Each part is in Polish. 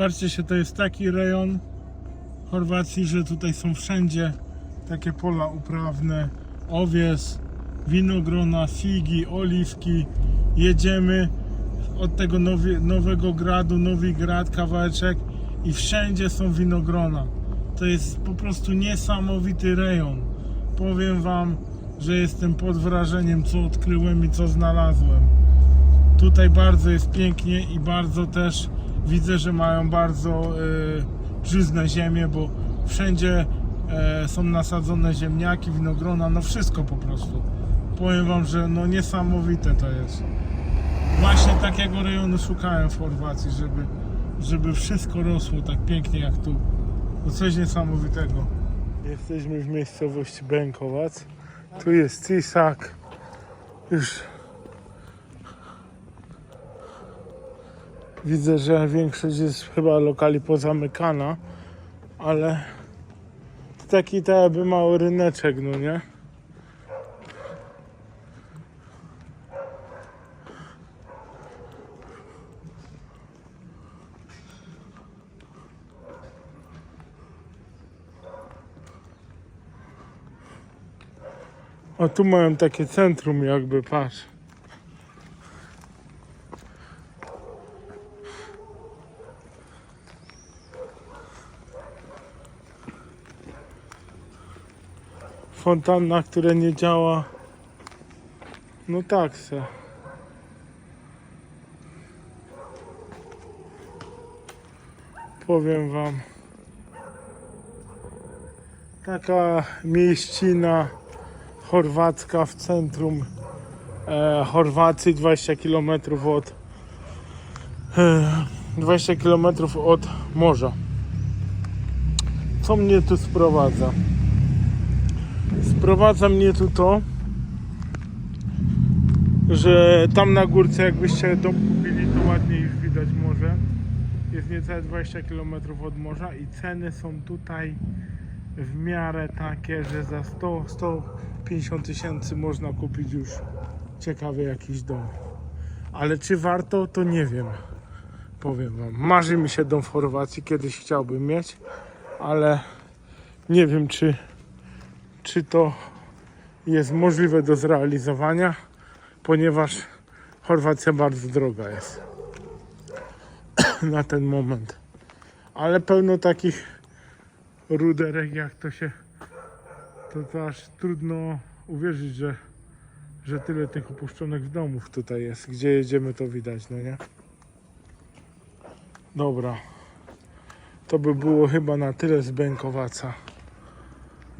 Patrzcie się, to jest taki rejon Chorwacji, że tutaj są wszędzie takie pola uprawne, owies, winogrona, figi, oliwki. Jedziemy od tego nowego gradu, nowy grad, kawałeczek i wszędzie są winogrona. To jest po prostu niesamowity rejon. Powiem Wam, że jestem pod wrażeniem, co odkryłem i co znalazłem. Tutaj bardzo jest pięknie i bardzo też widzę, że mają bardzo e, żyzne ziemię, bo wszędzie e, są nasadzone ziemniaki, winogrona, no wszystko po prostu. Powiem Wam, że no niesamowite to jest. Właśnie takiego rejonu szukałem w Chorwacji, żeby, żeby wszystko rosło tak pięknie jak tu. To coś niesamowitego. Jesteśmy w miejscowości Bękowac. Tu jest Cisak. Już widzę, że większość jest chyba lokali pozamykana, ale taki to jakby mały ryneczek, no nie? O, tu mają takie centrum jakby, patrz. Fontanna, które nie działa. No tak se. Powiem wam. Taka mieścina chorwacka w centrum e, Chorwacji, 20 km od e, 20 km od morza. Co mnie tu sprowadza? Sprowadza mnie tu to, że tam na górce jakbyście dom kupili, to ładnie już widać morze. Jest niecałe 20 km od morza i ceny są tutaj w miarę takie, że za 100-150 tysięcy można kupić już ciekawy jakiś dom. Ale czy warto, to nie wiem. Powiem wam. Marzy mi się dom w Chorwacji, kiedyś chciałbym mieć, ale nie wiem czy, czy to jest możliwe do zrealizowania, ponieważ Chorwacja bardzo droga jest na ten moment. Ale pełno takich ruderek, jak to się to, to aż trudno uwierzyć, że, że tyle tych opuszczonych domów tutaj jest. Gdzie jedziemy to widać, no nie? Dobra. To by było chyba na tyle z Bękowaca.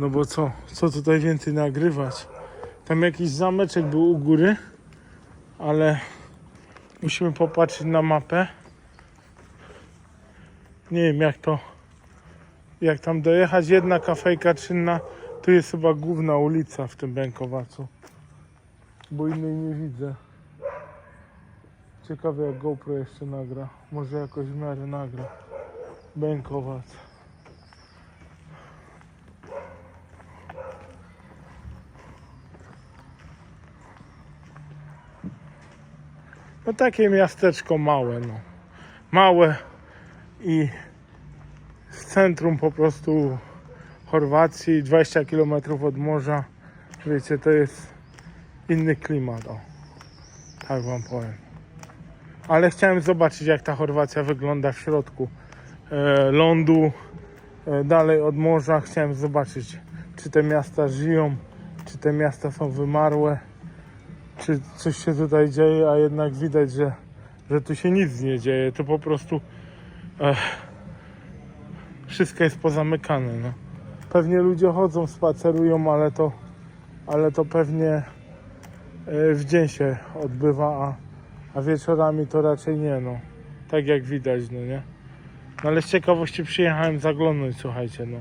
No bo co? Co tutaj więcej nagrywać? Tam jakiś zameczek był u góry, ale musimy popatrzeć na mapę. Nie wiem jak to jak tam dojechać, jedna kafejka czynna, tu jest chyba główna ulica w tym Bękowacu. Bo innej nie widzę. Ciekawe jak GoPro jeszcze nagra. Może jakoś w miarę nagra. Bękowac. No takie miasteczko małe, no. Małe i w centrum po prostu Chorwacji, 20 km od morza. Wiecie, to jest inny klimat, o. Tak wam powiem. Ale chciałem zobaczyć, jak ta Chorwacja wygląda w środku e, lądu, e, dalej od morza. Chciałem zobaczyć, czy te miasta żyją, czy te miasta są wymarłe, czy coś się tutaj dzieje, a jednak widać, że, że tu się nic nie dzieje. To po prostu. E, wszystko jest pozamykane. No. Pewnie ludzie chodzą, spacerują, ale to, ale to pewnie e, w dzień się odbywa, a, a wieczorami to raczej nie. No. Tak jak widać, no nie. No ale z ciekawości przyjechałem zaglądnąć, słuchajcie, no.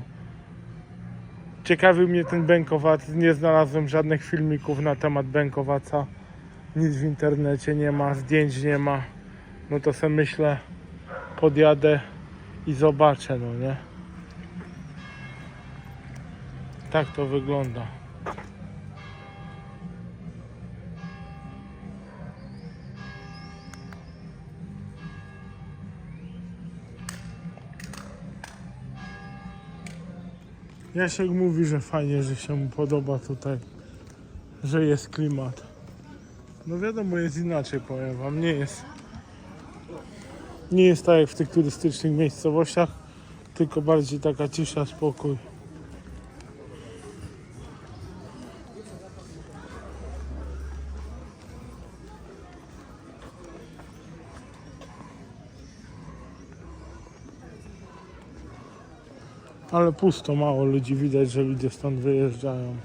Ciekawił mnie ten Bękowac, nie znalazłem żadnych filmików na temat Bękowaca. Nic w internecie nie ma, zdjęć nie ma. No to sobie myślę, podjadę i zobaczę, no nie? Tak to wygląda. Jasiek mówi, że fajnie, że się mu podoba tutaj, że jest klimat. No wiadomo, jest inaczej, powiem wam, nie jest nie jest tak jak w tych turystycznych miejscowościach, tylko bardziej taka cisza, spokój. Ale pusto, mało ludzi widać, że ludzie stąd wyjeżdżają.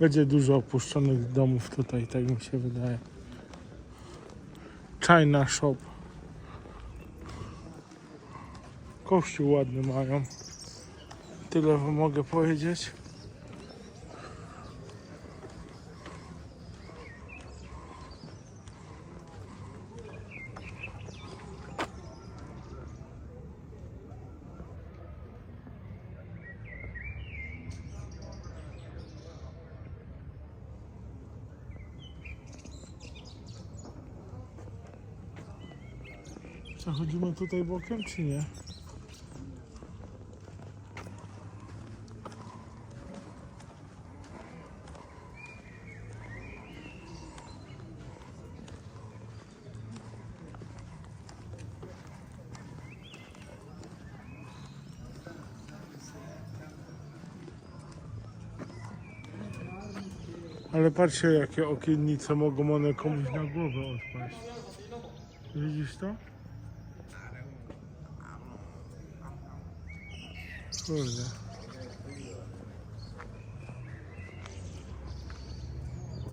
Będzie dużo opuszczonych domów tutaj, tak mi się wydaje. China Shop. Kościół ładny mają. Tyle wam mogę powiedzieć. Przechodzimy tutaj bokiem, czy nie? Ale patrzcie jakie okiennice mogą one komuś na głowę odpaść. Widzisz to? 是不是？